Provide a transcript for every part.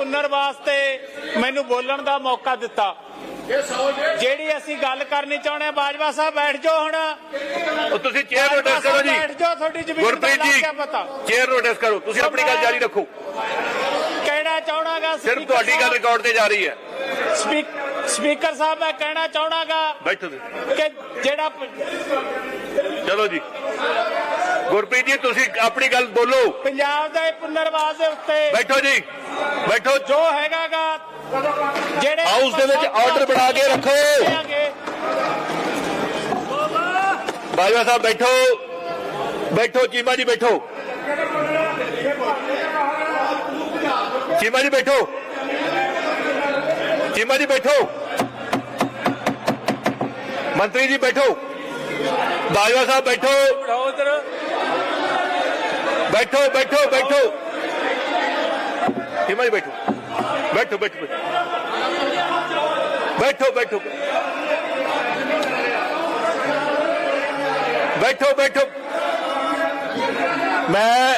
ਪੁਨਰ ਵਾਸਤੇ ਮੈਨੂੰ ਬੋਲਣ ਦਾ ਮੌਕਾ ਦਿੱਤਾ। ਜਿਹੜੀ ਅਸੀਂ ਗੱਲ ਕਰਨੀ ਚਾਹੁੰਦੇ ਬਾਜਵਾ ਸਾਹਿਬ ਬੈਠ ਜਾਓ ਹੁਣ। ਤੁਸੀਂ ਚੇਅਰ ਨੋਟਿਸ ਕਰੋ ਜੀ। ਬੈਠ ਜਾਓ ਤੁਹਾਡੀ ਜ਼ਮੀਨ ਗੁਰਪ੍ਰੀਤ ਜੀ ਚੇਅਰ ਨੋਟਿਸ ਕਰੋ। ਤੁਸੀਂ ਆਪਣੀ ਗੱਲ ਜਾਰੀ ਰੱਖੋ। ਕਹਿਣਾ ਚਾਹਣਾਗਾ ਸਿਰਫ ਤੁਹਾਡੀ ਗੱਲ ਰਿਕਾਰਡ ਤੇ ਜਾ ਰਹੀ ਹੈ। ਸਪੀਕਰ ਸਾਹਿਬ ਮੈਂ ਕਹਿਣਾ ਚਾਹਣਾਗਾ ਬੈਠੋ। ਕਿ ਜਿਹੜਾ ਚਲੋ ਜੀ। ਗੁਰਪ੍ਰੀਤ ਜੀ ਤੁਸੀਂ ਆਪਣੀ ਗੱਲ ਬੋਲੋ। ਪੰਜਾਬ ਦੇ ਪੁਨਰਵਾਸ ਦੇ ਉੱਤੇ ਬੈਠੋ ਜੀ। ਬੈਠੋ ਜੋ ਹੈਗਾਗਾ ਜਿਹੜੇ ਹਾਊਸ ਦੇ ਵਿੱਚ ਆਰਡਰ ਬਣਾ ਕੇ ਰੱਖੋ ਦੇਾਂਗੇ ਬਾਜਵਾ ਸਾਹਿਬ ਬੈਠੋ ਬੈਠੋ ਚੀਮਾ ਜੀ ਬੈਠੋ ਚੀਮਾ ਜੀ ਬੈਠੋ ਚੀਮਾ ਜੀ ਬੈਠੋ ਮੰਤਰੀ ਜੀ ਬੈਠੋ ਬਾਜਵਾ ਸਾਹਿਬ ਬੈਠੋ ਬੈਠੋ ਬੈਠੋ ਬੈਠੋ ਚੀਮਾ ਜੀ ਬੈਠੋ ਬੈਠੋ ਬੈਠੋ। ਬੈਠੋ ਬੈਠੋ। ਬੈਠੋ ਬੈਠੋ। ਮੈਂ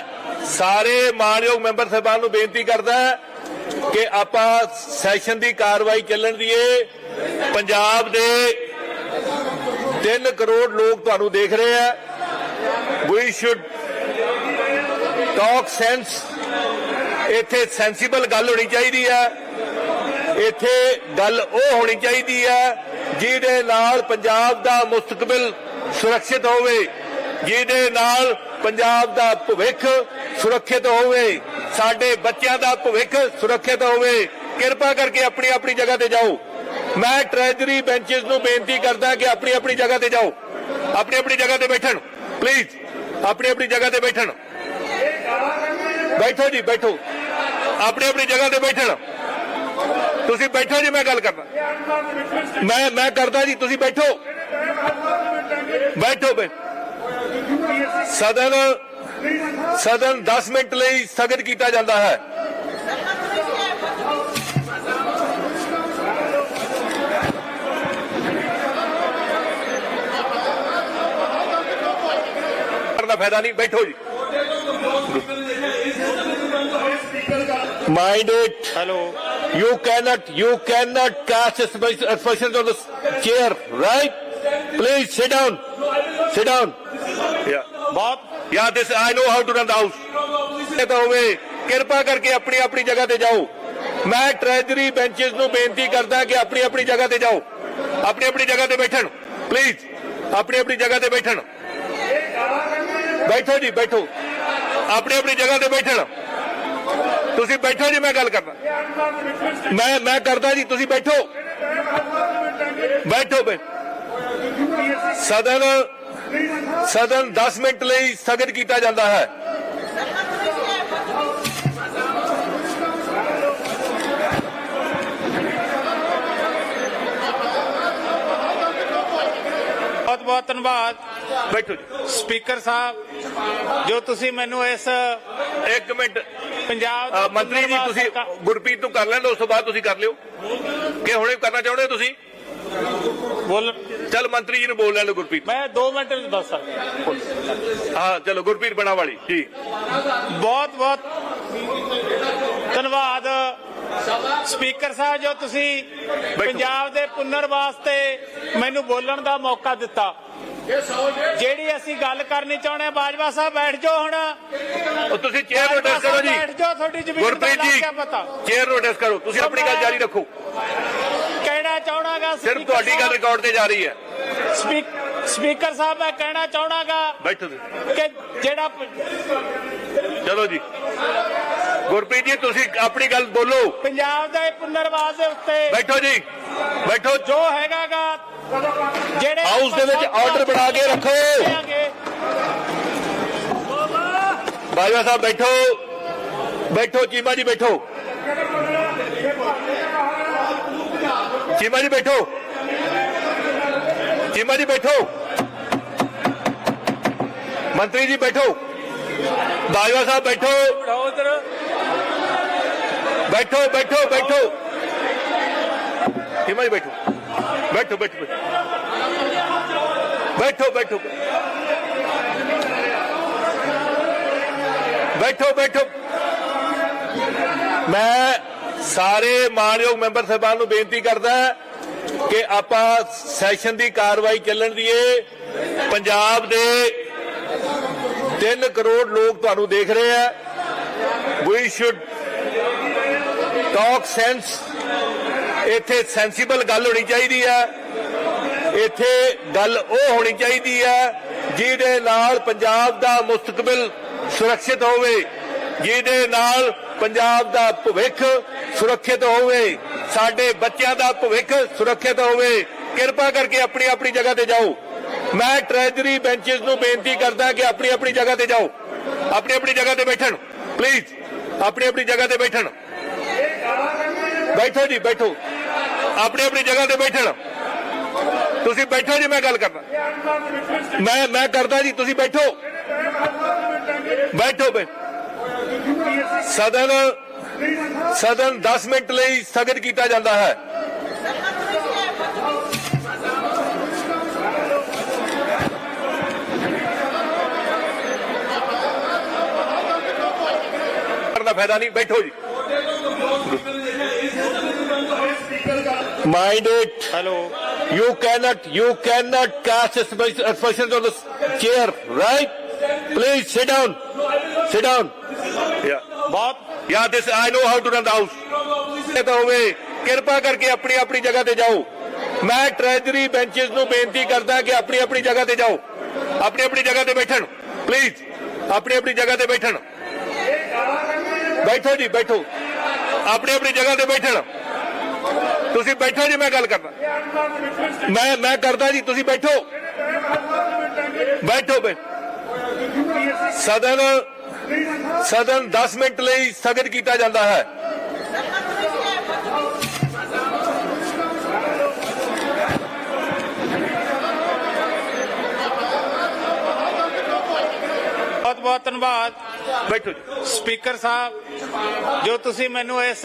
ਸਾਰੇ ਮਾਨਯੋਗ ਮੈਂਬਰ ਸਾਹਿਬਾਨ ਨੂੰ ਬੇਨਤੀ ਕਰਦਾ ਕਿ ਆਪਾਂ ਸੈਸ਼ਨ ਦੀ ਕਾਰਵਾਈ ਚੱਲਣ ਦੀਏ ਪੰਜਾਬ ਦੇ 3 ਕਰੋੜ ਲੋਕ ਤੁਹਾਨੂੰ ਦੇਖ ਰਹੇ ਆ। ਵੀ ਸ਼ੁੱਡ ਟਾਕ ਸੈਂਸ ਇੱਥੇ ਸੈਂਸੀਬਲ ਗੱਲ ਹੋਣੀ ਚਾਹੀਦੀ ਹੈ। ਇੱਥੇ ਗੱਲ ਉਹ ਹੋਣੀ ਚਾਹੀਦੀ ਹੈ ਜਿਹਦੇ ਨਾਲ ਪੰਜਾਬ ਦਾ ਮੁਸਤਕਬਲ ਸੁਰੱਖਿਅਤ ਹੋਵੇ, ਜਿਹਦੇ ਨਾਲ ਪੰਜਾਬ ਦਾ ਭਵਿੱਖ ਸੁਰੱਖਿਅਤ ਹੋਵੇ, ਸਾਡੇ ਬੱਚਿਆਂ ਦਾ ਭਵਿੱਖ ਸੁਰੱਖਿਅਤ ਹੋਵੇ। ਕਿਰਪਾ ਕਰਕੇ ਆਪਣੀ ਆਪਣੀ ਜਗ੍ਹਾ ਤੇ ਜਾਓ। ਮੈਂ ਟ੍ਰੈਜਰੀ ਬੈਂਚਸ ਨੂੰ ਬੇਨਤੀ ਕਰਦਾ ਕਿ ਆਪਣੀ ਆਪਣੀ ਜਗ੍ਹਾ ਤੇ ਜਾਓ। ਆਪਣੀ ਆਪਣੀ ਜਗ੍ਹਾ ਤੇ ਬੈਠਣ ਪਲੀਜ਼ ਆਪਣੀ ਆਪਣੀ ਜਗ੍ਹਾ ਤੇ ਬੈਠਣ। ਬੈਠੋ ਜੀ, ਬੈਠੋ। ਆਪਣੀ ਆਪਣੀ ਜਗ੍ਹਾ ਤੇ ਬੈਠਣ। ਤੁਸੀਂ ਬੈਠੋ ਜੀ, ਮੈਂ ਗੱਲ ਕਰਦਾ। ਮੈਂ ਮੈਂ ਕਰਦਾ ਜੀ, ਤੁਸੀਂ ਬੈਠੋ। ਬੈਠੋ, ਬੈ ਸਦਨ ਸਦਨ 10 ਮਿੰਟ ਲਈ ਸਥਗਿਤ ਕੀਤਾ ਜਾਂਦਾ ਹੈ। ਦਾ ਫਾਇਦਾ ਨਹੀਂ, ਬੈਠੋ ਜੀ। Mind it hello You cannot, you cannot cast aspersions on the chair, right? Please sit down. Sit down. Yeah. ਬਹੁਤ Yeah, this I know how to run the house. ਤਾਂ ਹੋਵੇ ਕਿਰਪਾ ਕਰਕੇ ਆਪਣੀ ਆਪਣੀ ਜਗ੍ਹਾ ਤੇ ਜਾਓ ਮੈਂ ਟ੍ਰੈਜਰੀ ਬੈਂਚਸ ਨੂੰ ਬੇਨਤੀ ਕਰਦਾ ਕਿ ਆਪਣੀ ਆਪਣੀ ਜਗ੍ਹਾ ਤੇ ਜਾਓ ਆਪਣੀ ਆਪਣੀ ਜਗ੍ਹਾ ਤੇ ਬੈਠਣ ਪਲੀਜ਼ ਆਪਣੀ ਆਪਣੀ ਜਗ੍ਹਾ ਤੇ ਬੈਠਣ ਬੈਠੋ ਜੀ ਬੈਠੋ ਆਪਣੀ ਆਪਣੀ ਜਗ੍ਹਾ ਤੇ ਬੈਠਣ। ਤੁਸੀਂ ਬੈਠੋ ਜੀ, ਮੈਂ ਗੱਲ ਕਰਦਾ। ਮੈਂ ਮੈਂ ਕਰਦਾ ਜੀ, ਤੁਸੀਂ ਬੈਠੋ। ਬੈਠੋ ਬੈ ਸਦਨ ਸਦਨ 10 ਮਿੰਟ ਲਈ ਸਥਗਿਤ ਕੀਤਾ ਜਾਂਦਾ ਹੈ। ਬਹੁਤ ਧੰਨਵਾਦ। ਬੈਠੋ ਜੀ। ਸਪੀਕਰ ਸਾਹਿਬ ਜੋ ਤੁਸੀਂ ਮੈਨੂੰ ਇਸ ਇੱਕ ਮਿੰਟ। ਪੰਜਾਬ ਅ, ਮੰਤਰੀ ਜੀ ਤੁਸੀਂ ਗੁਰਪ੍ਰੀਤ ਨੂੰ ਕਰ ਲੈਣ ਦਿਓ ਉਸ ਤੋਂ ਬਾਅਦ ਤੁਸੀਂ ਕਰ ਲਿਓ। ਕਿ ਹੁਣੇ ਕਰਨਾ ਚਾਹੁੰਦੇ ਹੋ ਤੁਸੀਂ? ਬੋਲ। ਚਲ ਮੰਤਰੀ ਜੀ ਨੂੰ ਬੋਲ ਲੈਣ ਦਿਓ ਗੁਰਪ੍ਰੀਤ। ਮੈਂ 2 ਮਿੰਟ ਵਿੱਚ ਦੱਸ ਸਕਦਾ। ਹਾਂ ਚਲੋ ਗੁਰਪ੍ਰੀਤ ਬਣਾ ਵਾਲੀ ਜੀ। ਬਹੁਤ ਬਹੁਤ ਧੰਨਵਾਦ। ਸਪੀਕਰ ਸਾਹਿਬ ਜੋ ਤੁਸੀਂ ਪੰਜਾਬ ਦੇ ਪੁਨਰਵਾਸ ਤੇ ਮੈਨੂੰ ਬੋਲਣ ਦਾ ਮੌਕਾ ਦਿੱਤਾ। ਜਿਹੜੀ ਅਸੀਂ ਗੱਲ ਕਰਨੀ ਚਾਹੁੰਦੇ ਬਾਜਵਾ ਸਾਹਿਬ ਬੈਠ ਜਾਓ ਹੁਣ। ਤੁਸੀਂ ਚੇਅਰ ਨੋਟਿਸ ਕਰੋ ਜੀ। ਬੈਠ ਜਾਓ ਤੁਹਾਡੀ ਜ਼ਮੀਨ ਦਾ ਗਿਆ ਪਤਾ। ਚੇਅਰ ਨੋਟਿਸ ਕਰੋ। ਤੁਸੀਂ ਆਪਣੀ ਗੱਲ ਜਾਰੀ ਰੱਖੋ। ਕਹਿਣਾ ਚਾਹਣਾਗਾ ਸਿਰਫ ਤੁਹਾਡੀ ਗੱਲ ਰਿਕਾਰਡ ਤੇ ਜਾ ਰਹੀ ਹੈ। ਸਪੀਕਰ ਸਾਹਿਬ ਮੈਂ ਕਹਿਣਾ ਚਾਹਣਾਗਾ ਬੈਠੋ। ਕਿ ਜਿਹੜਾ ਚਲੋ ਜੀ। ਗੁਰਪ੍ਰੀਤ ਜੀ ਤੁਸੀਂ ਆਪਣੀ ਗੱਲ ਬੋਲੋ। ਪੰਜਾਬ ਦੇ ਪੁਨਰਵਾਸ ਦੇ ਉੱਤੇ ਬੈਠੋ ਜੀ ਬੈਠੋ। ਜੋ ਹੈਗਾਗਾ ਜਿਹੜੇ ਹਾਊਸ ਦੇ ਵਿੱਚ ਆਰਡਰ ਬਣਾ ਕੇ ਰੱਖੋ। ਦੇਾਂਗੇ ਬਾਜਵਾ ਸਾਹਿਬ ਬੈਠੋ। ਬੈਠੋ ਚੀਮਾ ਜੀ ਬੈਠੋ। ਚੀਮਾ ਜੀ ਬੈਠੋ। ਚੀਮਾ ਜੀ ਬੈਠੋ। ਮੰਤਰੀ ਜੀ ਬੈਠੋ। ਬਾਜਵਾ ਸਾਹਿਬ ਬੈਠੋ। ਬੈਠੋ ਬੈਠੋ ਬੈਠੋ। ਚੀਮਾ ਜੀ ਬੈਠੋ ਬੈਠੋ ਬੈਠੋ। ਬੈਠੋ ਬੈਠੋ। ਬੈਠੋ ਬੈਠੋ। ਮੈਂ ਸਾਰੇ ਮਾਨਯੋਗ ਮੈਂਬਰ ਸਾਹਿਬਾਨ ਨੂੰ ਬੇਨਤੀ ਕਰਦਾ ਕਿ ਆਪਾਂ ਸੈਸ਼ਨ ਦੀ ਕਾਰਵਾਈ ਚੱਲਣ ਦੀਏ। ਪੰਜਾਬ ਦੇ 3 ਕਰੋੜ ਲੋਕ ਤੁਹਾਨੂੰ ਦੇਖ ਰਹੇ ਆ। ਵੀ ਸ਼ੁੱਡ ਟਾਕ ਸੈਂਸ ਇੱਥੇ ਸੈਂਸੀਬਲ ਗੱਲ ਹੋਣੀ ਚਾਹੀਦੀ ਹੈ। ਇੱਥੇ ਗੱਲ ਉਹ ਹੋਣੀ ਚਾਹੀਦੀ ਹੈ, ਜਿਹਦੇ ਨਾਲ ਪੰਜਾਬ ਦਾ ਮੁਸਤਕਬਲ ਸੁਰੱਖਿਅਤ ਹੋਵੇ, ਜਿਹਦੇ ਨਾਲ ਪੰਜਾਬ ਦਾ ਭਵਿੱਖ ਸੁਰੱਖਿਅਤ ਹੋਵੇ, ਸਾਡੇ ਬੱਚਿਆਂ ਦਾ ਭਵਿੱਖ ਸੁਰੱਖਿਅਤ ਹੋਵੇ। ਕਿਰਪਾ ਕਰਕੇ ਆਪਣੀ ਆਪਣੀ ਜਗ੍ਹਾ ਤੇ ਜਾਓ। ਮੈਂ ਟ੍ਰੈਜਰੀ ਬੈਂਚਸ ਨੂੰ ਬੇਨਤੀ ਕਰਦਾ ਕਿ ਆਪਣੀ ਆਪਣੀ ਜਗ੍ਹਾ ਤੇ ਜਾਓ। ਆਪਣੀ ਆਪਣੀ ਜਗ੍ਹਾ ਤੇ ਬੈਠਣ ਪਲੀਜ਼ ਆਪਣੀ ਆਪਣੀ ਜਗ੍ਹਾ ਤੇ ਬੈਠਣ। ਬੈਠੋ ਜੀ, ਬੈਠੋ। ਆਪਣੀ ਆਪਣੀ ਜਗ੍ਹਾ ਤੇ ਬੈਠਣ। ਤੁਸੀਂ ਬੈਠੋ ਜੀ, ਮੈਂ ਗੱਲ ਕਰਦਾ। ਮੈਂ ਮੈਂ ਕਰਦਾ ਜੀ, ਤੁਸੀਂ ਬੈਠੋ। ਬੈਠੋ ਬੈ ਸਦਨ ਸਦਨ 10 ਮਿੰਟ ਲਈ ਸਥਗਿਤ ਕੀਤਾ ਜਾਂਦਾ ਹੈ। ਦਾ ਫਾਇਦਾ ਨਹੀਂ, ਬੈਠੋ ਜੀ। Mind it hello You cannot, you cannot cast aspersions on the chair, right? Please sit down. Sit down. Yeah. ਬਹੁਤ Yeah, this I know how to run the house. ਇਹ ਤਾਂ ਹੋਵੇ ਕਿਰਪਾ ਕਰਕੇ ਆਪਣੀ ਆਪਣੀ ਜਗ੍ਹਾ ਤੇ ਜਾਓ ਮੈਂ ਟ੍ਰੈਜਰੀ ਬੈਂਚਸ ਨੂੰ ਬੇਨਤੀ ਕਰਦਾ ਕਿ ਆਪਣੀ ਆਪਣੀ ਜਗ੍ਹਾ ਤੇ ਜਾਓ ਆਪਣੀ ਆਪਣੀ ਜਗ੍ਹਾ ਤੇ ਬੈਠਣ ਪਲੀਜ਼ ਆਪਣੀ ਆਪਣੀ ਜਗ੍ਹਾ ਤੇ ਬੈਠਣ ਬੈਠੋ ਜੀ, ਬੈਠੋ। ਆਪਣੀ ਆਪਣੀ ਜਗ੍ਹਾ ਤੇ ਬੈਠਣ। ਤੁਸੀਂ ਬੈਠੋ ਜੀ, ਮੈਂ ਗੱਲ ਕਰਦਾ। ਮੈਂ ਮੈਂ ਕਰਦਾ ਜੀ, ਤੁਸੀਂ ਬੈਠੋ। ਬੈਠੋ, ਬੈ ਸਦਨ ਸਦਨ 10 ਮਿੰਟ ਲਈ ਸਥਗਿਤ ਕੀਤਾ ਜਾਂਦਾ ਹੈ। ਬਹੁਤ ਬਹੁਤ ਧੰਨਵਾਦ। ਬੈਠੋ ਸਪੀਕਰ ਸਾਹਿਬ ਜੋ ਤੁਸੀਂ ਮੈਨੂੰ ਇਸ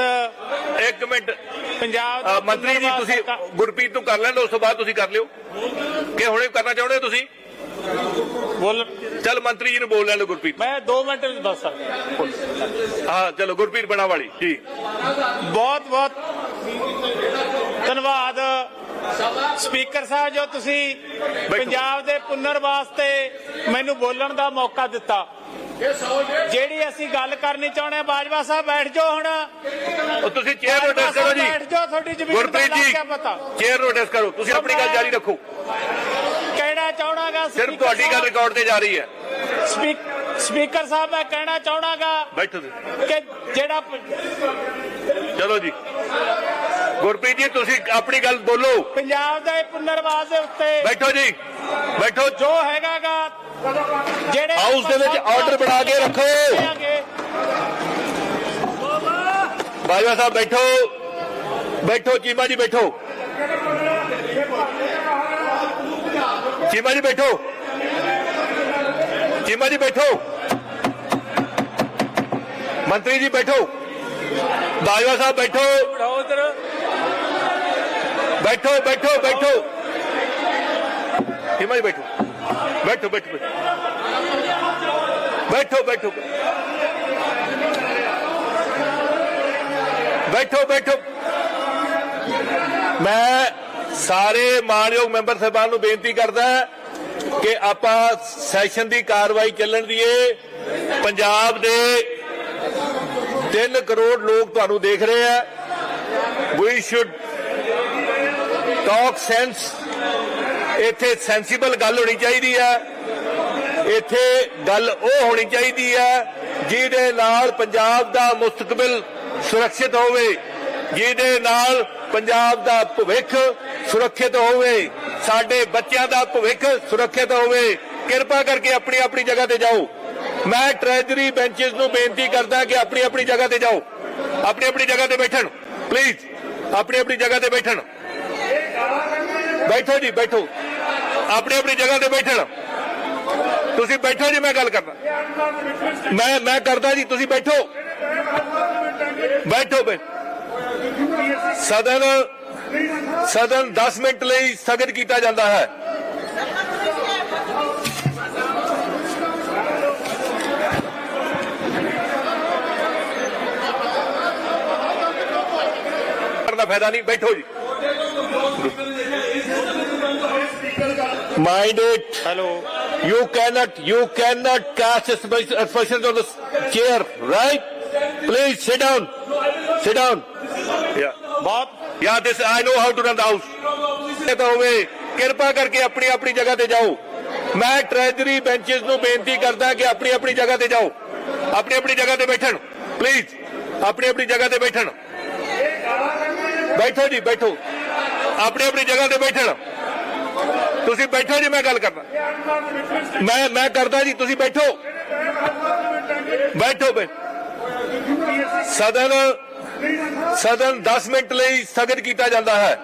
ਇੱਕ ਮਿੰਟ। ਪੰਜਾਬ ਅ, ਮੰਤਰੀ ਜੀ ਤੁਸੀਂ ਗੁਰਪ੍ਰੀਤ ਨੂੰ ਕਰ ਲੈਣ ਉਸ ਤੋਂ ਬਾਅਦ ਤੁਸੀਂ ਕਰ ਲਿਓ। ਕਿ ਹੁਣੇ ਕਰਨਾ ਚਾਹੁੰਦੇ ਹੋ ਤੁਸੀਂ? ਬੋਲ। ਚਲ ਮੰਤਰੀ ਜੀ ਨੂੰ ਬੋਲ ਲੈਣ ਦਿਓ ਗੁਰਪ੍ਰੀਤ। ਮੈਂ 2 ਮਿੰਟ ਵਿੱਚ ਦੱਸ ਸਕਦਾ। ਹਾਂ ਚਲੋ ਗੁਰਪ੍ਰੀਤ ਬਣਾ ਵਾਲੀ ਜੀ ਬਹੁਤ ਬਹੁਤ ਧੰਨਵਾਦ। ਸਪੀਕਰ ਸਾਹਿਬ ਜੋ ਤੁਸੀਂ ਪੰਜਾਬ ਦੇ ਪੁਨਰਵਾਸ ਤੇ ਮੈਨੂੰ ਬੋਲਣ ਦਾ ਮੌਕਾ ਦਿੱਤਾ ਜਿਹੜੀ ਅਸੀਂ ਗੱਲ ਕਰਨੀ ਚਾਹੁੰਦੇ ਬਾਜਵਾ ਸਾਹਿਬ ਬੈਠ ਜਾਓ ਹੁਣ। ਉਹ ਤੁਸੀਂ ਚੇਅਰ ਅਡਰੈਸ ਕਰੋ ਜੀ। ਬੈਠ ਜਾਓ ਤੁਹਾਡੀ ਜ਼ਮੀਨ ਦਾ ਗੁਰਪ੍ਰੀਤ ਜੀ ਕਿਆ ਪਤਾ। ਚੇਅਰ ਨੂੰ ਅਡਰੈਸ ਕਰੋ। ਤੁਸੀਂ ਆਪਣੀ ਗੱਲ ਜਾਰੀ ਰੱਖੋ। ਕਹਿਣਾ ਚਾਹਣਾਗਾ ਸਿਰਫ ਤੁਹਾਡੀ ਗੱਲ ਰਿਕਾਰਡ ਤੇ ਜਾ ਰਹੀ ਹੈ। ਸਪੀਕਰ ਸਾਹਿਬ ਮੈਂ ਕਹਿਣਾ ਚਾਹਣਾਗਾ ਬੈਠੋ ਕਿ ਜਿਹੜਾ ਚਲੋ ਜੀ। ਗੁਰਪ੍ਰੀਤ ਜੀ ਤੁਸੀਂ ਆਪਣੀ ਗੱਲ ਬੋਲੋ। ਪੰਜਾਬ ਦੇ ਪੁਨਰਵਾਸ ਦੇ ਉੱਤੇ ਬੈਠੋ ਜੀ। ਬੈਠੋ ਜੋ ਹੈਗਾਗਾ ਜਿਹੜੇ ਹਾਊਸ ਦੇ ਵਿੱਚ ਆਰਡਰ ਬਣਾ ਕੇ ਰੱਖੋ। ਬਾਜਵਾ ਸਾਹਿਬ ਬੈਠੋ। ਬੈਠੋ ਚੀਮਾ ਜੀ ਬੈਠੋ। ਚੀਮਾ ਜੀ ਬੈਠੋ। ਚੀਮਾ ਜੀ ਬੈਠੋ। ਮੰਤਰੀ ਜੀ ਬੈਠੋ। ਬਾਜਵਾ ਸਾਹਿਬ ਬੈਠੋ। ਬੈਠੋ ਬੈਠੋ ਬੈਠੋ। ਚੀਮਾ ਜੀ ਬੈਠੋ ਬੈਠੋ ਬੈਠੋ ਬੈਠੋ ਬੈਠੋ ਬੈਠੋ ਬੈਠੋ ਮੈਂ ਸਾਰੇ ਮਾਨਯੋਗ ਮੈਂਬਰ ਸਾਹਿਬਾਨ ਨੂੰ ਬੇਨਤੀ ਕਰਦਾ ਕਿ ਆਪਾਂ ਸੈਸ਼ਨ ਦੀ ਕਾਰਵਾਈ ਚੱਲਣ ਦੀਏ ਪੰਜਾਬ ਦੇ 3 ਕਰੋੜ ਲੋਕ ਤੁਹਾਨੂੰ ਦੇਖ ਰਹੇ ਆ ਵੀ ਸ਼ੁੱਡ ਟਾਕ ਸੈਂਸ ਇੱਥੇ ਸੈਂਸੀਬਲ ਗੱਲ ਹੋਣੀ ਚਾਹੀਦੀ ਹੈ। ਇੱਥੇ ਗੱਲ ਉਹ ਹੋਣੀ ਚਾਹੀਦੀ ਹੈ ਜਿਹਦੇ ਨਾਲ ਪੰਜਾਬ ਦਾ ਮੁਸਤਕਬਲ ਸੁਰੱਖਿਅਤ ਹੋਵੇ, ਜਿਹਦੇ ਨਾਲ ਪੰਜਾਬ ਦਾ ਭਵਿੱਖ ਸੁਰੱਖਿਅਤ ਹੋਵੇ, ਸਾਡੇ ਬੱਚਿਆਂ ਦਾ ਭਵਿੱਖ ਸੁਰੱਖਿਅਤ ਹੋਵੇ। ਕਿਰਪਾ ਕਰਕੇ ਆਪਣੀ ਆਪਣੀ ਜਗ੍ਹਾ ਤੇ ਜਾਓ। ਮੈਂ ਟ੍ਰੈਜਰੀ ਬੈਂਚਸ ਨੂੰ ਬੇਨਤੀ ਕਰਦਾ ਕਿ ਆਪਣੀ ਆਪਣੀ ਜਗ੍ਹਾ ਤੇ ਜਾਓ। ਆਪਣੀ ਆਪਣੀ ਜਗ੍ਹਾ ਤੇ ਬੈਠਣ। ਪਲੀਜ਼ ਆਪਣੀ ਆਪਣੀ ਜਗ੍ਹਾ ਤੇ ਬੈਠਣ। ਬੈਠੋ ਜੀ, ਬੈਠੋ। ਆਪਣੀ ਆਪਣੀ ਜਗ੍ਹਾ ਤੇ ਬੈਠਣ। ਤੁਸੀਂ ਬੈਠੋ ਜੀ, ਮੈਂ ਗੱਲ ਕਰਦਾ। ਮੈਂ ਮੈਂ ਕਰਦਾ ਜੀ, ਤੁਸੀਂ ਬੈਠੋ। ਬੈਠੋ ਬੈ ਸਦਨ ਸਦਨ 10 ਮਿੰਟ ਲਈ ਸਥਗਿਤ ਕੀਤਾ ਜਾਂਦਾ ਹੈ। ਦਾ ਫਾਇਦਾ ਨਹੀਂ, ਬੈਠੋ ਜੀ। Mind it hello You cannot, you cannot cast aspersions on the chair, right? Please sit down. Sit down. Yeah. ਬਹੁਤ Yeah, this I know how to run the house. ਤਾਂ ਹੋਵੇ ਕਿਰਪਾ ਕਰਕੇ ਆਪਣੀ ਆਪਣੀ ਜਗ੍ਹਾ ਤੇ ਜਾਓ ਮੈਂ ਟ੍ਰੈਜਰੀ ਬੈਂਚਸ ਨੂੰ ਬੇਨਤੀ ਕਰਦਾ ਕਿ ਆਪਣੀ ਆਪਣੀ ਜਗ੍ਹਾ ਤੇ ਜਾਓ ਆਪਣੀ ਆਪਣੀ ਜਗ੍ਹਾ ਤੇ ਬੈਠਣ ਪਲੀਜ਼ ਆਪਣੀ ਆਪਣੀ ਜਗ੍ਹਾ ਤੇ ਬੈਠਣ ਬੈਠੋ ਜੀ ਬੈਠੋ। ਆਪਣੀ ਆਪਣੀ ਜਗ੍ਹਾ ਤੇ ਬੈਠਣ। ਤੁਸੀਂ ਬੈਠੋ ਜੀ ਮੈਂ ਗੱਲ ਕਰਦਾ। ਮੈਂ ਮੈਂ ਕਰਦਾ ਜੀ ਤੁਸੀਂ ਬੈਠੋ। ਬੈਠੋ ਬੈ ਸਦਨ ਸਦਨ 10 ਮਿੰਟ ਲਈ ਸਥਗਿਤ ਕੀਤਾ ਜਾਂਦਾ ਹੈ।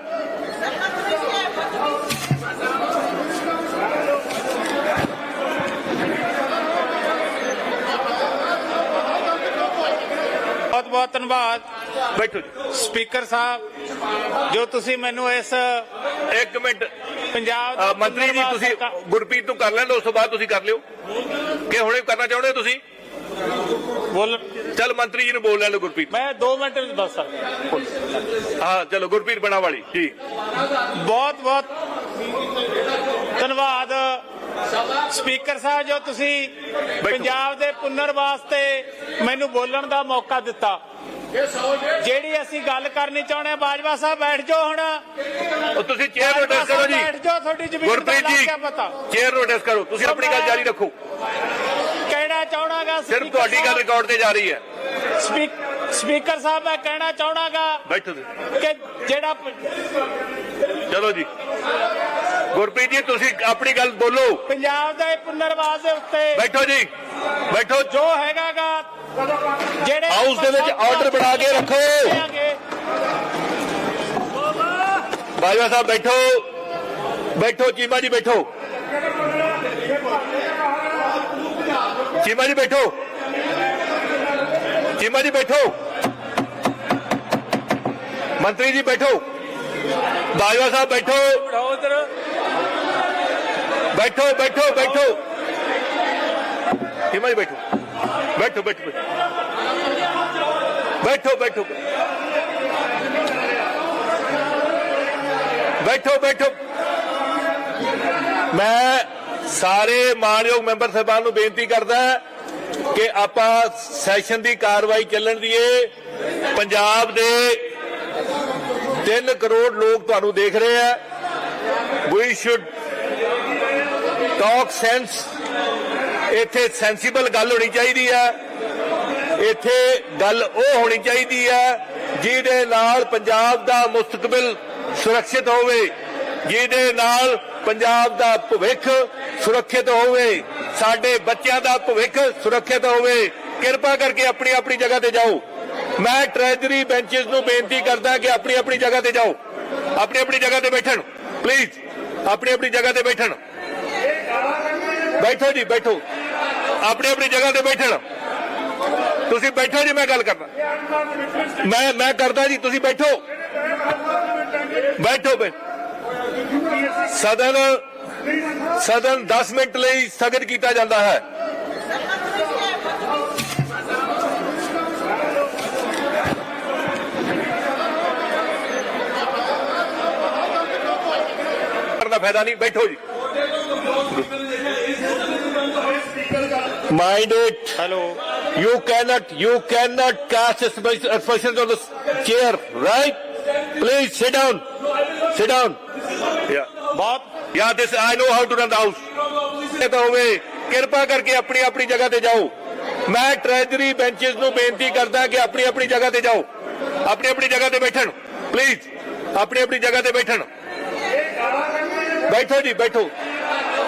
ਬਹੁਤ ਬਹੁਤ ਧੰਨਵਾਦ। ਬੈਠੋ ਜੀ। ਸਪੀਕਰ ਸਾਹਿਬ ਜੋ ਤੁਸੀਂ ਮੈਨੂੰ ਇਸ ਇੱਕ ਮਿੰਟ। ਪੰਜਾਬ ਅ, ਮੰਤਰੀ ਜੀ ਤੁਸੀਂ ਗੁਰਪ੍ਰੀਤ ਤੋਂ ਕਰ ਲੈਣ ਉਸ ਤੋਂ ਬਾਅਦ ਤੁਸੀਂ ਕਰ ਲਿਓ। ਕਿ ਹੁਣੇ ਕਰਨਾ ਚਾਹੁੰਦੇ ਹੋ ਤੁਸੀਂ? ਬੋਲ। ਚਲ ਮੰਤਰੀ ਜੀ ਨੂੰ ਬੋਲ ਲੈਣ ਦਿਓ ਗੁਰਪ੍ਰੀਤ। ਮੈਂ 2 ਮਿੰਟ ਵਿੱਚ ਦੱਸ ਸਕਦਾ। ਹਾਂ ਚਲੋ ਗੁਰਪ੍ਰੀਤ ਬਣਾ ਵਾਲੀ ਜੀ। ਬਹੁਤ ਬਹੁਤ ਧੰਨਵਾਦ। ਸਪੀਕਰ ਸਾਹਿਬ ਜੋ ਤੁਸੀਂ ਪੰਜਾਬ ਦੇ ਪੁਨਰਵਾਸ ਤੇ ਮੈਨੂੰ ਬੋਲਣ ਦਾ ਮੌਕਾ ਦਿੱਤਾ ਜਿਹੜੀ ਅਸੀਂ ਗੱਲ ਕਰਨੀ ਚਾਹੁੰਦੇ ਬਾਜਵਾ ਸਾਹਿਬ ਬੈਠ ਜਾਓ ਹੁਣ। ਤੁਸੀਂ ਚੇਅਰ ਨੂੰ ਬਾਜਵਾ ਅਡਰੈਸ ਕਰੋ ਜੀ। ਬੈਠ ਜਾਓ ਤੁਹਾਡੀ ਜ਼ਮੀਨ ਦਾ ਲੱਗ ਗਿਆ ਪਤਾ ਚੇਅਰ ਨੂੰ ਅਡਰੈਸ ਕਰੋ। ਤੁਸੀਂ ਆਪਣੀ ਗੱਲ ਜਾਰੀ ਰੱਖੋ। ਕਹਿਣਾ ਚਾਹਣਾਗਾ ਸਿਰਫ ਤੁਹਾਡੀ ਗੱਲ ਰਿਕਾਰਡ ਤੇ ਜਾ ਰਹੀ ਹੈ। ਸਪੀਕਰ ਸਾਹਿਬ ਮੈਂ ਕਹਿਣਾ ਚਾਹਣਾਗਾ ਬੈਠੋ ਜੀ। ਕਿ ਜਿਹੜਾ ਚਲੋ ਜੀ। ਗੁਰਪ੍ਰੀਤ ਜੀ ਤੁਸੀਂ ਆਪਣੀ ਗੱਲ ਬੋਲੋ। ਪੰਜਾਬ ਦੇ ਪੁਨਰਵਾਸ ਦੇ ਉੱਤੇ ਬੈਠੋ ਜੀ। ਬੈਠੋ ਜੋ ਹੈਗਾਗਾ ਜਿਹੜੇ ਹਾਊਸ ਦੇ ਵਿੱਚ ਆਰਡਰ ਬਣਾ ਕੇ ਰੱਖੋ ਦੇਾਂਗੇ ਬਾਜਵਾ ਸਾਹਿਬ ਬੈਠੋ ਬੈਠੋ ਚੀਮਾ ਜੀ ਬੈਠੋ ਚੀਮਾ ਜੀ ਬੈਠੋ ਚੀਮਾ ਜੀ ਬੈਠੋ ਮੰਤਰੀ ਜੀ ਬੈਠੋ ਬਾਜਵਾ ਸਾਹਿਬ ਬੈਠੋ ਉਧਰ ਬੈਠੋ ਬੈਠੋ ਬੈਠੋ ਚੀਮਾ ਜੀ ਬੈਠੋ ਬੈਠੋ ਬੈਠੋ ਬੈਠੋ ਬੈਠੋ ਬੈਠੋ ਬੈਠੋ ਮੈਂ ਸਾਰੇ ਮਾਨਯੋਗ ਮੈਂਬਰ ਸਾਹਿਬਾਨ ਨੂੰ ਬੇਨਤੀ ਕਰਦਾ ਕਿ ਆਪਾਂ ਸੈਸ਼ਨ ਦੀ ਕਾਰਵਾਈ ਚੱਲਣ ਦੀਏ ਪੰਜਾਬ ਦੇ 3 ਕਰੋੜ ਲੋਕ ਤੁਹਾਨੂੰ ਦੇਖ ਰਹੇ ਆ ਵੀ ਸ਼ੁੱਡ ਟਾਕ ਸੈਂਸ ਇੱਥੇ ਸੈਂਸੀਬਲ ਗੱਲ ਹੋਣੀ ਚਾਹੀਦੀ ਹੈ। ਇੱਥੇ ਗੱਲ ਉਹ ਹੋਣੀ ਚਾਹੀਦੀ ਹੈ ਜਿਹਦੇ ਨਾਲ ਪੰਜਾਬ ਦਾ ਮੁਸਤਕਬਲ ਸੁਰੱਖਿਅਤ ਹੋਵੇ, ਜਿਹਦੇ ਨਾਲ ਪੰਜਾਬ ਦਾ ਭਵਿੱਖ ਸੁਰੱਖਿਅਤ ਹੋਵੇ, ਸਾਡੇ ਬੱਚਿਆਂ ਦਾ ਭਵਿੱਖ ਸੁਰੱਖਿਅਤ ਹੋਵੇ। ਕਿਰਪਾ ਕਰਕੇ ਆਪਣੀ ਆਪਣੀ ਜਗ੍ਹਾ ਤੇ ਜਾਓ। ਮੈਂ ਟ੍ਰੈਜਰੀ ਬੈਂਚਸ ਨੂੰ ਬੇਨਤੀ ਕਰਦਾ ਕਿ ਆਪਣੀ ਆਪਣੀ ਜਗ੍ਹਾ ਤੇ ਜਾਓ। ਆਪਣੀ ਆਪਣੀ ਜਗ੍ਹਾ ਤੇ ਬੈਠਣ ਪਲੀਜ਼ ਆਪਣੀ ਆਪਣੀ ਜਗ੍ਹਾ ਤੇ ਬੈਠਣ। ਬੈਠੋ ਜੀ, ਬੈਠੋ। ਆਪਣੀ ਆਪਣੀ ਜਗ੍ਹਾ ਤੇ ਬੈਠਣ। ਤੁਸੀਂ ਬੈਠੋ ਜੀ, ਮੈਂ ਗੱਲ ਕਰਦਾ। ਮੈਂ ਮੈਂ ਕਰਦਾ ਜੀ, ਤੁਸੀਂ ਬੈਠੋ। ਬੈਠੋ, ਬੈ ਸਦਨ ਸਦਨ 10 ਮਿੰਟ ਲਈ ਸਥਗਿਤ ਕੀਤਾ ਜਾਂਦਾ ਹੈ। ਦਾ ਫਾਇਦਾ ਨਹੀਂ, ਬੈਠੋ ਜੀ। Mind it hello You cannot, you cannot cast aspersions on the chair, right? Please sit down. Sit down. Yeah. ਬਹੁਤ Yeah, this I know how to run the house. ਤਾਂ ਹੋਵੇ ਕਿਰਪਾ ਕਰਕੇ ਆਪਣੀ ਆਪਣੀ ਜਗ੍ਹਾ ਤੇ ਜਾਓ ਮੈਂ ਟ੍ਰੈਜਰੀ ਬੈਂਚਸ ਨੂੰ ਬੇਨਤੀ ਕਰਦਾ ਕਿ ਆਪਣੀ ਆਪਣੀ ਜਗ੍ਹਾ ਤੇ ਜਾਓ ਆਪਣੀ ਆਪਣੀ ਜਗ੍ਹਾ ਤੇ ਬੈਠਣ ਪਲੀਜ਼ ਆਪਣੀ ਆਪਣੀ ਜਗ੍ਹਾ ਤੇ ਬੈਠਣ ਬੈਠੋ ਜੀ ਬੈਠੋ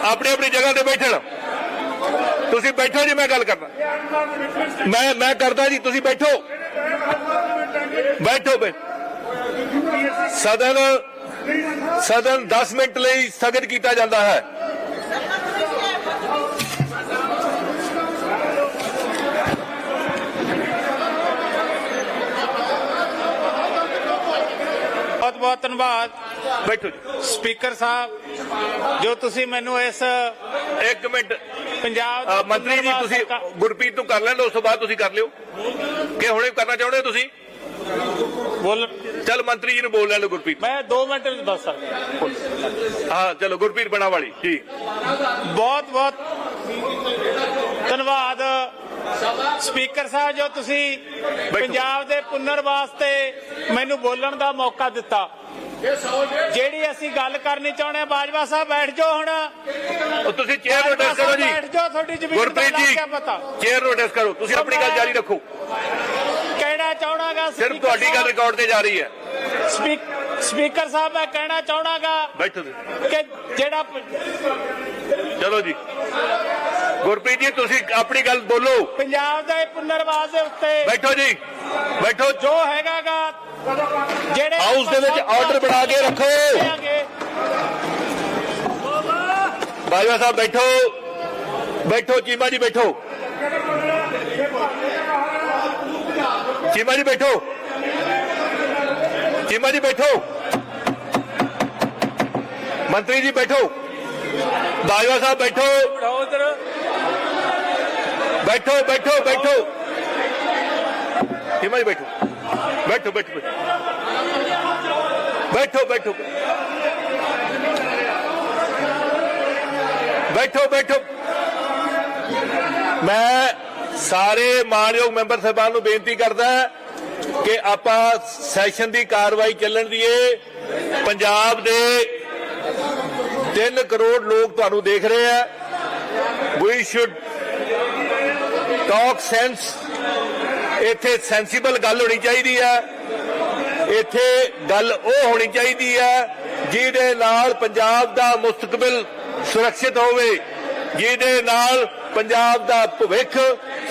ਆਪਣੀ ਆਪਣੀ ਜਗ੍ਹਾ ਤੇ ਬੈਠਣ ਤੁਸੀਂ ਬੈਠੋ ਜੀ ਮੈਂ ਗੱਲ ਕਰਦਾ। ਮੈਂ ਮੈਂ ਕਰਦਾ ਜੀ ਤੁਸੀਂ ਬੈਠੋ। ਬੈਠੋ ਬੈ ਸਦਨ ਸਦਨ 10 ਮਿੰਟ ਲਈ ਸਥਗਿਤ ਕੀਤਾ ਜਾਂਦਾ ਹੈ। ਬਹੁਤ ਬਹੁਤ ਧੰਨਵਾਦ। ਬੈਠੋ ਜੀ। ਸਪੀਕਰ ਸਾਹਿਬ ਜੋ ਤੁਸੀਂ ਮੈਨੂੰ ਇਸ ਇੱਕ ਮਿੰਟ। ਪੰਜਾਬ ਦੇ ਮੰਤਰੀ ਜੀ ਤੁਸੀਂ ਗੁਰਪ੍ਰੀਤ ਤੋਂ ਕਰ ਲੈਣ ਉਸ ਤੋਂ ਬਾਅਦ ਤੁਸੀਂ ਕਰ ਲਿਓ। ਕਿ ਹੁਣੇ ਕਰਨਾ ਚਾਹੁੰਦੇ ਹੋ ਤੁਸੀਂ? ਬੋਲ। ਚਲ ਮੰਤਰੀ ਜੀ ਨੂੰ ਬੋਲ ਲੈਣ ਗੁਰਪ੍ਰੀਤ। ਮੈਂ 2 ਮਿੰਟ ਵਿੱਚ ਦੱਸ ਸਕਦਾ। ਹਾਂ ਚਲੋ ਗੁਰਪ੍ਰੀਤ ਬਣਾ ਵਾਲੀ ਜੀ। ਬਹੁਤ ਬਹੁਤ ਧੰਨਵਾਦ। ਸਪੀਕਰ ਸਾਹਿਬ ਜੋ ਤੁਸੀਂ ਪੰਜਾਬ ਦੇ ਪੁਨਰ ਵਾਸਤੇ ਮੈਨੂੰ ਬੋਲਣ ਦਾ ਮੌਕਾ ਦਿੱਤਾ ਜਿਹੜੀ ਅਸੀਂ ਗੱਲ ਕਰਨੀ ਚਾਹੁੰਦੇ ਹਾਂ ਬਾਜਵਾ ਸਾਹਿਬ ਬੈਠ ਜਾਓ ਹੁਣ। ਉਹ ਤੁਸੀਂ ਚੇਅਰ ਨੋਟਿਸ ਕਰੋ ਜੀ। ਬੈਠ ਜਾਓ ਤੁਹਾਡੀ ਜ਼ਮੀਨ ਦਾ ਗੁਰਪ੍ਰੀਤ ਲੱਗ ਗਿਆ ਪਤਾ। ਚੇਅਰ ਨੋਟਿਸ ਕਰੋ। ਤੁਸੀਂ ਆਪਣੀ ਗੱਲ ਜਾਰੀ ਰੱਖੋ। ਕਹਿਣਾ ਚਾਹਣਾਗਾ ਸਿਰਫ ਤੁਹਾਡੀ ਗੱਲ ਰਿਕਾਰਡ ਤੇ ਜਾ ਰਹੀ ਹੈ। ਸਪੀਕਰ ਸਾਹਿਬ ਮੈਂ ਕਹਿਣਾ ਚਾਹਣਾਗਾ ਬੈਠੋ ਜੀ। ਕਿ ਜਿਹੜਾ ਚਲੋ ਜੀ। ਗੁਰਪ੍ਰੀਤ ਜੀ ਤੁਸੀਂ ਆਪਣੀ ਗੱਲ ਬੋਲੋ। ਪੰਜਾਬ ਦੇ ਪੁਨਰਵਾਸ ਦੇ ਉੱਤੇ ਬੈਠੋ ਜੀ ਬੈਠੋ। ਜੋ ਹੈਗਾਗਾ ਜਿਹੜੇ ਹਾਊਸ ਦੇ ਵਿੱਚ ਆਰਡਰ ਬਣਾ ਕੇ ਰੱਖੋ। ਦੇਾਂਗੇ ਬਾਜਵਾ ਸਾਹਿਬ ਬੈਠੋ। ਬੈਠੋ ਚੀਮਾ ਜੀ ਬੈਠੋ। ਚੀਮਾ ਜੀ ਬੈਠੋ। ਚੀਮਾ ਜੀ ਬੈਠੋ। ਮੰਤਰੀ ਜੀ ਬੈਠੋ। ਬਾਜਵਾ ਸਾਹਿਬ ਬੈਠੋ। ਬੈਠੋ ਬੈਠੋ ਬੈਠੋ ਕਿਵੇਂ ਜੀ ਬੈਠੋ ਬੈਠੋ ਬੈਠੋ ਬੈਠੋ ਬੈਠੋ ਬੈਠੋ ਬੈਠੋ ਮੈਂ ਸਾਰੇ ਮਾਨਯੋਗ ਮੈਂਬਰ ਸਾਹਿਬਾਨ ਨੂੰ ਬੇਨਤੀ ਕਰਦਾ ਕਿ ਆਪਾਂ ਸੈਸ਼ਨ ਦੀ ਕਾਰਵਾਈ ਚੱਲਣ ਦੀਏ ਪੰਜਾਬ ਦੇ 3 ਕਰੋੜ ਲੋਕ ਤੁਹਾਨੂੰ ਦੇਖ ਰਹੇ ਆ ਵੀ ਸ਼ੁੱਡ ਟਾਕ ਸੈਂਸ, ਇੱਥੇ ਸੈਂਸੀਬਲ ਗੱਲ ਹੋਣੀ ਚਾਹੀਦੀ ਹੈ। ਇੱਥੇ ਗੱਲ ਉਹ ਹੋਣੀ ਚਾਹੀਦੀ ਹੈ, ਜਿਹਦੇ ਨਾਲ ਪੰਜਾਬ ਦਾ ਮੁਸਤਕਬਲ ਸੁਰੱਖਿਅਤ ਹੋਵੇ, ਜਿਹਦੇ ਨਾਲ ਪੰਜਾਬ ਦਾ ਭਵਿੱਖ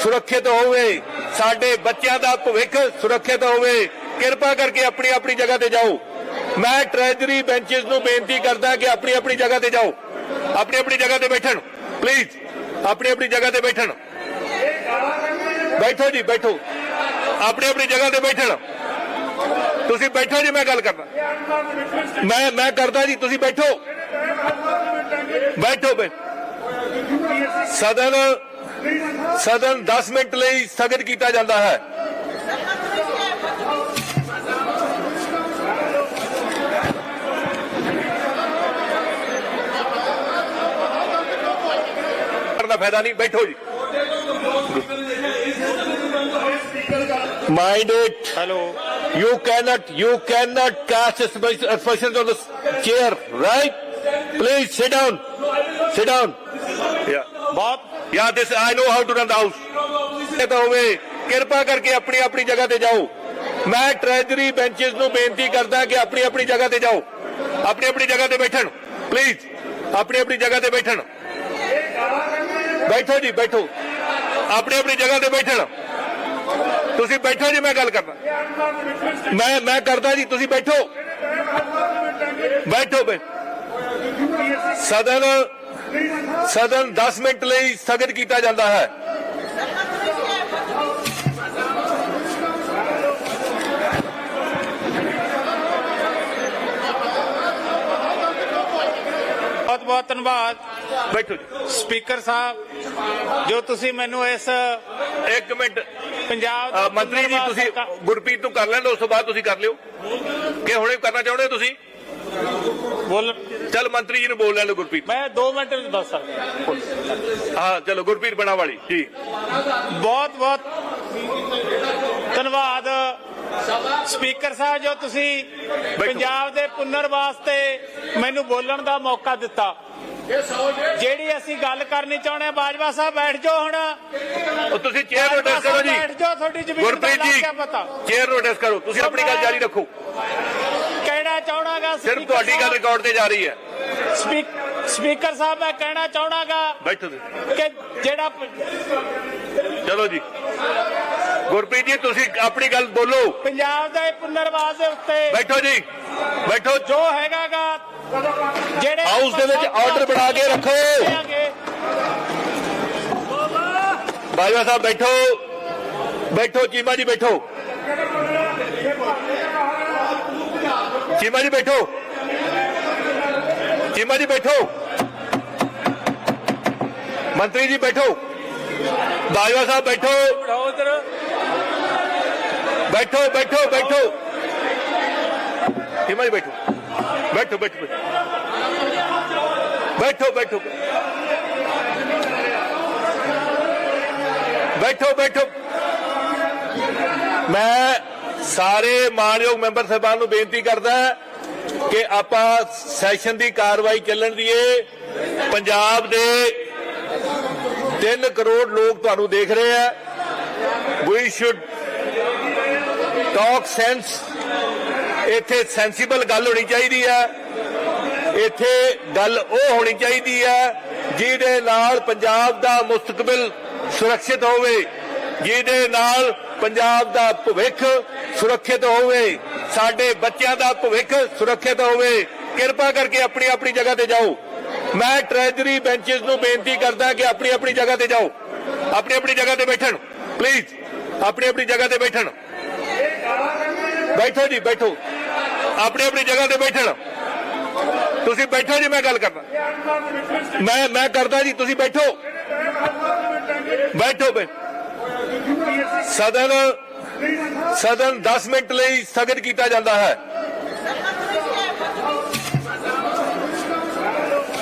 ਸੁਰੱਖਿਅਤ ਹੋਵੇ, ਸਾਡੇ ਬੱਚਿਆਂ ਦਾ ਭਵਿੱਖ ਸੁਰੱਖਿਅਤ ਹੋਵੇ। ਕਿਰਪਾ ਕਰਕੇ ਆਪਣੀ ਆਪਣੀ ਜਗ੍ਹਾ ਤੇ ਜਾਓ। ਮੈਂ ਟ੍ਰੈਜਰੀ ਬੈਂਚਸ ਨੂੰ ਬੇਨਤੀ ਕਰਦਾ ਕਿ ਆਪਣੀ ਆਪਣੀ ਜਗ੍ਹਾ ਤੇ ਜਾਓ। ਆਪਣੀ ਆਪਣੀ ਜਗ੍ਹਾ ਤੇ ਬੈਠਣ ਪਲੀਜ਼ ਆਪਣੀ ਆਪਣੀ ਜਗ੍ਹਾ ਤੇ ਬੈਠਣ। ਬੈਠੋ ਜੀ, ਬੈਠੋ। ਆਪਣੀ ਆਪਣੀ ਜਗ੍ਹਾ ਤੇ ਬੈਠਣ। ਤੁਸੀਂ ਬੈਠੋ ਜੀ, ਮੈਂ ਗੱਲ ਕਰਦਾ। ਮੈਂ ਮੈਂ ਕਰਦਾ ਜੀ, ਤੁਸੀਂ ਬੈਠੋ। ਬੈਠੋ, ਬੈ ਸਦਨ ਸਦਨ 10 ਮਿੰਟ ਲਈ ਸਥਗਿਤ ਕੀਤਾ ਜਾਂਦਾ ਹੈ। ਦਾ ਫਾਇਦਾ ਨਹੀਂ, ਬੈਠੋ ਜੀ। Mind it hello You cannot, you cannot cast aspersions on the chair, right? Please sit down. Sit down. Yeah. ਬਹੁਤ Yeah, this I know how to run the house. ਤਾਂ ਹੋਵੇ ਕਿਰਪਾ ਕਰਕੇ ਆਪਣੀ ਆਪਣੀ ਜਗ੍ਹਾ ਤੇ ਜਾਓ ਮੈਂ ਟ੍ਰੈਜਰੀ ਬੈਂਚਸ ਨੂੰ ਬੇਨਤੀ ਕਰਦਾ ਕਿ ਆਪਣੀ ਆਪਣੀ ਜਗ੍ਹਾ ਤੇ ਜਾਓ ਆਪਣੀ ਆਪਣੀ ਜਗ੍ਹਾ ਤੇ ਬੈਠਣ ਪਲੀਜ਼ ਆਪਣੀ ਆਪਣੀ ਜਗ੍ਹਾ ਤੇ ਬੈਠਣ ਬੈਠੋ ਜੀ ਬੈਠੋ ਆਪਣੀ ਆਪਣੀ ਜਗ੍ਹਾ ਤੇ ਬੈਠਣ। ਤੁਸੀਂ ਬੈਠੋ ਜੀ, ਮੈਂ ਗੱਲ ਕਰਦਾ। ਮੈਂ ਮੈਂ ਕਰਦਾ ਜੀ, ਤੁਸੀਂ ਬੈਠੋ। ਬੈਠੋ ਬੈ ਸਦਨ ਸਦਨ 10 ਮਿੰਟ ਲਈ ਸਥਗਿਤ ਕੀਤਾ ਜਾਂਦਾ ਹੈ। ਬਹੁਤ ਬਹੁਤ ਧੰਨਵਾਦ। ਬੈਠੋ ਜੀ। ਸਪੀਕਰ ਸਾਹਿਬ ਜੋ ਤੁਸੀਂ ਮੈਨੂੰ ਇਸ ਇੱਕ ਮਿੰਟ। ਪੰਜਾਬ ਦਾ ਮੰਤਰੀ ਜੀ ਤੁਸੀਂ ਗੁਰਪ੍ਰੀਤ ਨੂੰ ਕਰ ਲੈਣ ਉਸ ਤੋਂ ਬਾਅਦ ਤੁਸੀਂ ਕਰ ਲਿਓ। ਕਿ ਹੁਣੇ ਕਰਨਾ ਚਾਹੁੰਦੇ ਹੋ ਤੁਸੀਂ? ਬੋਲ। ਚਲ ਮੰਤਰੀ ਜੀ ਨੂੰ ਬੋਲ ਲੈਣ ਲਓ ਗੁਰਪ੍ਰੀਤ। ਮੈਂ 2 ਮਿੰਟ ਵਿੱਚ ਦੱਸ ਸਕਦਾ। ਹਾਂ ਚਲੋ ਗੁਰਪ੍ਰੀਤ ਬਣਾ ਵਾਲੀ ਜੀ। ਬਹੁਤ ਬਹੁਤ ਧੰਨਵਾਦ। ਸਪੀਕਰ ਸਾਹਿਬ ਜੋ ਤੁਸੀਂ ਪੰਜਾਬ ਦੇ ਪੁਨਰ ਵਾਸਤੇ ਮੈਨੂੰ ਬੋਲਣ ਦਾ ਮੌਕਾ ਦਿੱਤਾ ਜਿਹੜੀ ਅਸੀਂ ਗੱਲ ਕਰਨੀ ਚਾਹੁੰਦੇ ਬਾਜਵਾ ਸਾਹਿਬ ਬੈਠ ਜਾਓ ਹੁਣ। ਉਹ ਤੁਸੀਂ ਚੇਅਰ ਨੋਟਿਸ ਕਰੋ ਜੀ। ਬੈਠ ਜਾਓ ਤੁਹਾਡੀ ਜ਼ਮੀਨ ਦਾ ਗੁਰਪ੍ਰੀਤ ਲੱਗ ਜੀ ਗਿਆ ਪਤਾ। ਚੇਅਰ ਨੋਟਿਸ ਕਰੋ। ਤੁਸੀਂ ਆਪਣੀ ਗੱਲ ਜਾਰੀ ਰੱਖੋ। ਕਹਿਣਾ ਚਾਹਣਾਗਾ ਸਿਰਫ ਤੁਹਾਡੀ ਗੱਲ ਰਿਕਾਰਡ ਤੇ ਜਾ ਰਹੀ ਹੈ। ਸਪੀਕਰ ਸਾਹਿਬ ਮੈਂ ਕਹਿਣਾ ਚਾਹਣਾਗਾ ਬੈਠੋ ਜੀ ਕਿ ਜਿਹੜਾ ਚਲੋ ਜੀ। ਗੁਰਪ੍ਰੀਤ ਜੀ ਤੁਸੀਂ ਆਪਣੀ ਗੱਲ ਬੋਲੋ। ਪੰਜਾਬ ਦੇ ਪੁਨਰਵਾਸ ਦੇ ਉੱਤੇ ਬੈਠੋ ਜੀ। ਬੈਠੋ। ਜੋ ਹੈਗਾਗਾ ਜਿਹੜੇ ਹਾਊਸ ਦੇ ਵਿੱਚ ਆਰਡਰ ਬਣਾ ਕੇ ਰੱਖੋ। ਬਾਜਵਾ ਸਾਹਿਬ ਬੈਠੋ। ਬੈਠੋ ਚੀਮਾ ਜੀ ਬੈਠੋ। ਚੀਮਾ ਜੀ ਬੈਠੋ। ਚੀਮਾ ਜੀ ਬੈਠੋ। ਮੰਤਰੀ ਜੀ ਬੈਠੋ। ਬਾਜਵਾ ਸਾਹਿਬ ਬੈਠੋ। ਬੈਠੋ ਬੈਠੋ ਬੈਠੋ। ਹਿਮਾ ਜੀ ਬੈਠੋ ਬੈਠੋ ਬੈਠੋ ਬੈਠੋ ਬੈਠੋ ਬੈਠੋ ਬੈਠੋ ਮੈਂ ਸਾਰੇ ਮਾਨਯੋਗ ਮੈਂਬਰ ਸਾਹਿਬਾਨ ਨੂੰ ਬੇਨਤੀ ਕਰਦਾ ਕਿ ਆਪਾਂ ਸੈਸ਼ਨ ਦੀ ਕਾਰਵਾਈ ਚੱਲਣ ਦੀਏ। ਪੰਜਾਬ ਦੇ 3 ਕਰੋੜ ਲੋਕ ਤੁਹਾਨੂੰ ਦੇਖ ਰਹੇ ਆ। ਵੀ ਸ਼ੁੱਡ ਟਾਕ ਸੈਂਸ ਇੱਥੇ ਸੈਂਸੀਬਲ ਗੱਲ ਹੋਣੀ ਚਾਹੀਦੀ ਹੈ। ਇੱਥੇ ਗੱਲ ਉਹ ਹੋਣੀ ਚਾਹੀਦੀ ਹੈ ਜਿਹਦੇ ਨਾਲ ਪੰਜਾਬ ਦਾ ਮੁਸਤਕਬਲ ਸੁਰੱਖਿਅਤ ਹੋਵੇ, ਜਿਹਦੇ ਨਾਲ ਪੰਜਾਬ ਦਾ ਭਵਿੱਖ ਸੁਰੱਖਿਅਤ ਹੋਵੇ, ਸਾਡੇ ਬੱਚਿਆਂ ਦਾ ਭਵਿੱਖ ਸੁਰੱਖਿਅਤ ਹੋਵੇ। ਕਿਰਪਾ ਕਰਕੇ ਆਪਣੀ ਆਪਣੀ ਜਗ੍ਹਾ ਤੇ ਜਾਓ। ਮੈਂ ਟ੍ਰੈਜਰੀ ਬੈਂਚਸ ਨੂੰ ਬੇਨਤੀ ਕਰਦਾ ਕਿ ਆਪਣੀ ਆਪਣੀ ਜਗ੍ਹਾ ਤੇ ਜਾਓ। ਆਪਣੀ ਆਪਣੀ ਜਗ੍ਹਾ ਤੇ ਬੈਠਣ। ਪਲੀਜ਼ ਆਪਣੀ ਆਪਣੀ ਜਗ੍ਹਾ ਤੇ ਬੈਠਣ। ਬੈਠੋ ਜੀ, ਬੈਠੋ। ਆਪਣੀ ਆਪਣੀ ਜਗ੍ਹਾ ਤੇ ਬੈਠਣ। ਤੁਸੀਂ ਬੈਠੋ ਜੀ, ਮੈਂ ਗੱਲ ਕਰਦਾ। ਮੈਂ ਮੈਂ ਕਰਦਾ ਜੀ, ਤੁਸੀਂ ਬੈਠੋ। ਬੈਠੋ, ਬੈ ਸਦਨ ਸਦਨ 10 ਮਿੰਟ ਲਈ ਸਥਗਿਤ ਕੀਤਾ ਜਾਂਦਾ ਹੈ।